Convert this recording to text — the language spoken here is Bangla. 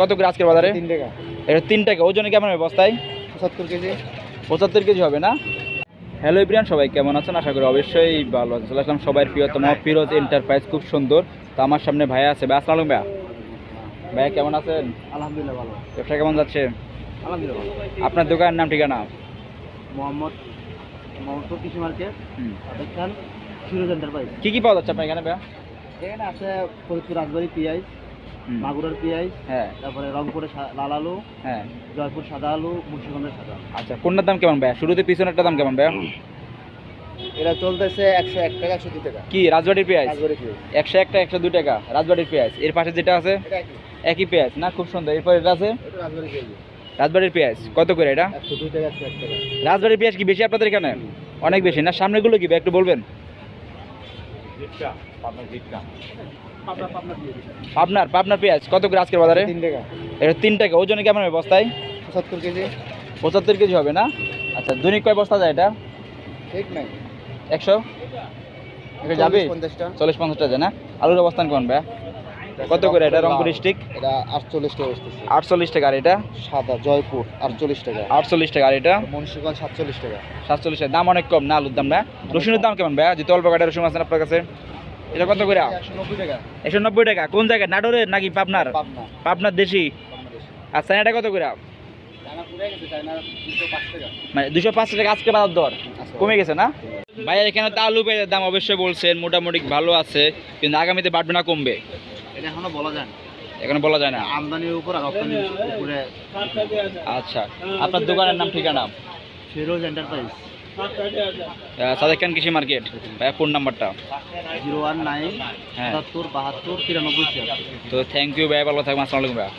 কত করে আজকের বাজারে? তিন টাকা। এটা তিন টাকা। ওজনে কেমন হবে বস্তায়? পঁচাত্তর কেজি। পঁচাত্তর কেজি হবে না? হ্যালো ইব্রিয়ান সবাই কেমন আছেন? আশা করি অবশ্যই ভালো আছেন। চলে আসলাম সবাই প্রিয়তম ফিরোজ এন্টারপ্রাইজ খুব সুন্দর। তো আমার সামনে ভাইয়া আছে। ভাই আসসালাম ভাইয়া। ভাইয়া কেমন আছেন? আলহামদুলিল্লাহ ভালো। ব্যবসা কেমন যাচ্ছে? আলহামদুলিল্লাহ আপনার দোকানের নাম ঠিকানা? মোহাম্মদ মোহাম্মদপুর কৃষি মার্কেট। ফিরোজ এন্টারপ্রাইজ কি কি পাওয়া যাচ্ছে আপনার এখানে ভাইয়া? এখানে আছে ফরিদপুর রাজবাড়ি পিঁয়াজ। মাগুরার পিঁয়াজ হ্যাঁ। তারপরে রংপুরে সা- লাল আলু হ্যাঁ। জয়পুর সাদা আলু মুন্সিগঞ্জের সাদা আলু আচ্ছা কোনটার দাম কেমন ভাইয়া? শুরুতে পিছনেরটা দাম কেমন ভাইয়া? এটা চলতেছে একশো এক টাকা একশো দুই টাকা। কি রাজবাড়ির পেঁয়াজ? একশো একটা একশো দুই টাকা রাজবাড়ির পেঁয়াজ। এর পাশে যেটা আছে? কি একই। পেঁয়াজ। না খুব সুন্দর। এরপর এটা আছে? রাজবাড়ির পেঁয়াজ। কত করে এটা? রাজবাড়ির পেঁয়াজ কি বেশি আপনাদের এখানে? অনেক বেশি। না সামনেগুলো কি ভাই একটু বলবেন? পাবনার পাবনার পেঁয়াজ কত করে আজকের বাজারে? তিন টাকা। এটা তিন টাকা ওজনে কেমন হবে বস্তায়? পঁচাত্তর কেজি। পঁচাত্তর কেজি হবে না? আচ্ছা দৈনিক কয় বস্তা যায় এটা? ঠিক নাই। একশো? যাবে? পঞ্চাশটা। চল্লিশ পঞ্চাশটা যায় না? আলুর অবস্থান কেমন ভাই কত করে? এটা রংপুর ডিস্ট্রিক্ট? এটা আটচল্লিশ টাকা বসতেছে আটচল্লিশ টাকা আর এটা? সাদা জয়পুর আটচল্লিশ টাকা। আটচল্লিশ টাকা আর এটা? মুন্সিগঞ্জ সাতচল্লিশ টাকা। সাতচল্লিশ টাকা। দাম অনেক কম না আলুর দাম না রসুনের দাম কেমন ভাই? যেহেতু অল্প কাটা রসুন আছেন আপনার কাছে। এটা কত করে? একশো নব্বই টাকা। একশো নব্বই টাকা। কোন জায়গায়? নাটোরের নাকি পাবনার? পাবনা। পাবনার দেশি? আর চাইনাটা কত করে? মানে দুশো পাঁচ টাকা আজকে বাজার দর। কমে গেছে না? ভাই এখানে তো আলু পেঁয়াজের দাম অবশ্যই বলছেন মোটামুটি ভালো আছে কিন্তু আগামীতে বাড়বে না কমবে। এটা এখনও বলা যায় না। এখন বলা যায় না? আমদানির উপর আর রপ্তানির উপরে আচ্ছা আপনার দোকানের নাম ঠিকানা? ফিরোজ এন্টারপ্রাইজ সাদেক খান কৃষি মার্কেট। ভাই ফোন নাম্বারটা? জিরো ওয়ান নাইন হ্যাঁ। সাতাত্তর বাহাত্তর তিরানব্বই তো থ্যাংক ইউ ভাই ভালো থাকবেন আসসালামাইকুম ভাই